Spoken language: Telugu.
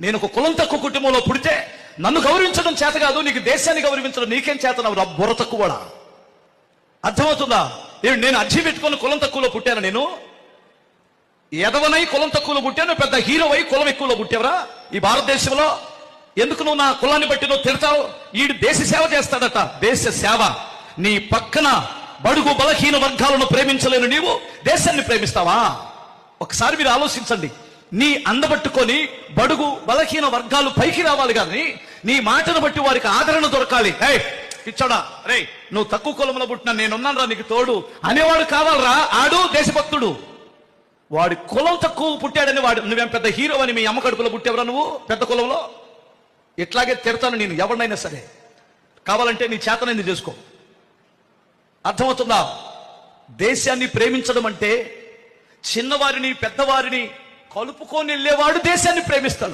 నేను ఒక కులం తక్కువ కుటుంబంలో పుడితే నన్ను గౌరవించడం చేత కాదు నీకు దేశాన్ని గౌరవించడం నీకేం చేత నా బుర్ర తక్కువడా అర్థమవుతుందా? నేను అర్జీ పెట్టుకొని కులం తక్కువలో పుట్టాను నేను? ఎదవనై కులం తక్కువలో పుట్టాను పెద్ద హీరో అయి కులం ఎక్కువలో పుట్టావరా? ఈ భారతదేశంలో ఎందుకు నువ్వు నా కులాన్ని బట్టి నువ్వు తిడతావు? ఈడు దేశ సేవ చేస్తాడట దేశ సేవ. నీ పక్కన బడుగు బలహీన వర్గాలను ప్రేమించలేను నీవు దేశాన్ని ప్రేమిస్తావా? ఒకసారి మీరు ఆలోచించండి. నీ అందబట్టుకొని బడుగు బలహీన వర్గాలు పైకి రావాలి కానీ నీ మాటను బట్టి వారికి ఆదరణ దొరకాలి. హే పిచ్చోడా రే నువ్వు తక్కువ కులంలో పుట్టిన నేనున్నాను రా నీకు తోడు. అనేవాడు కావాలరా? ఆడు దేశభక్తుడు. వాడి కులం తక్కువ పుట్టాడని వాడు నువ్వేం పెద్ద హీరో అని మీ అమ్మ కడుపులో పుట్టేవరా నువ్వు? పెద్ద కులంలో? ఇట్లాగే తిడతాను నేను ఎవరినైనా సరే. కావాలంటే నీ చేతనైంది చేసుకో. అర్థమవుతుందా? దేశాన్ని ప్రేమించడం అంటే చిన్నవారిని పెద్దవారిని కలుపుకొని వెళ్ళేవాడు దేశాన్ని ప్రేమిస్తాడు.